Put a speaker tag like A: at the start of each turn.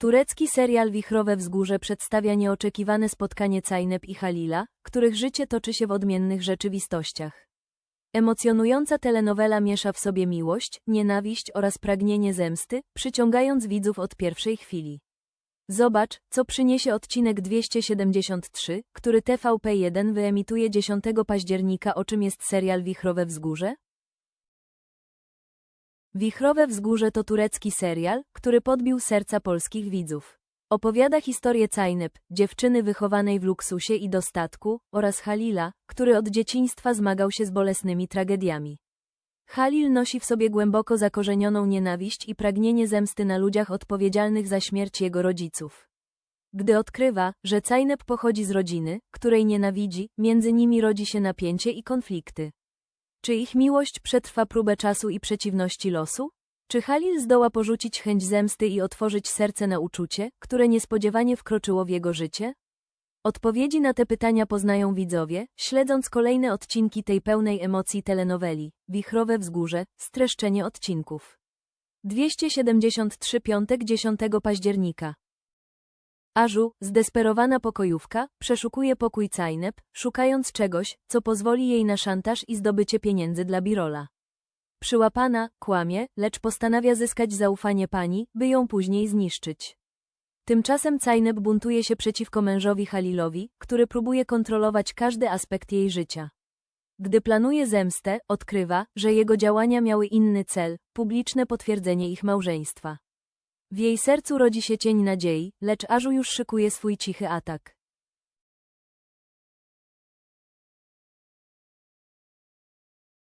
A: Turecki serial Wichrowe Wzgórze przedstawia nieoczekiwane spotkanie Cajnep i Halila, których życie toczy się w odmiennych rzeczywistościach. Emocjonująca telenowela miesza w sobie miłość, nienawiść oraz pragnienie zemsty, przyciągając widzów od pierwszej chwili. Zobacz, co przyniesie odcinek 273, który TVP1 wyemituje 10 października. O czym jest serial Wichrowe Wzgórze? Wichrowe Wzgórze to turecki serial, który podbił serca polskich widzów. Opowiada historię Cajnep, dziewczyny wychowanej w luksusie i dostatku, oraz Halila, który od dzieciństwa zmagał się z bolesnymi tragediami. Halil nosi w sobie głęboko zakorzenioną nienawiść i pragnienie zemsty na ludziach odpowiedzialnych za śmierć jego rodziców. Gdy odkrywa, że Cajnep pochodzi z rodziny, której nienawidzi, między nimi rodzi się napięcie i konflikty. Czy ich miłość przetrwa próbę czasu i przeciwności losu? Czy Halil zdoła porzucić chęć zemsty i otworzyć serce na uczucie, które niespodziewanie wkroczyło w jego życie? Odpowiedzi na te pytania poznają widzowie, śledząc kolejne odcinki tej pełnej emocji telenoweli. Wichrowe Wzgórze, streszczenie odcinków. 273 piątek 10 października. Ażu, zdesperowana pokojówka, przeszukuje pokój Cajnep, szukając czegoś, co pozwoli jej na szantaż i zdobycie pieniędzy dla Birola. Przyłapana, kłamie, lecz postanawia zyskać zaufanie pani, by ją później zniszczyć. Tymczasem Cajnep buntuje się przeciwko mężowi Halilowi, który próbuje kontrolować każdy aspekt jej życia. Gdy planuje zemstę, odkrywa, że jego działania miały inny cel publiczne potwierdzenie ich małżeństwa. W jej sercu rodzi się cień nadziei, lecz Ażu już szykuje swój cichy atak.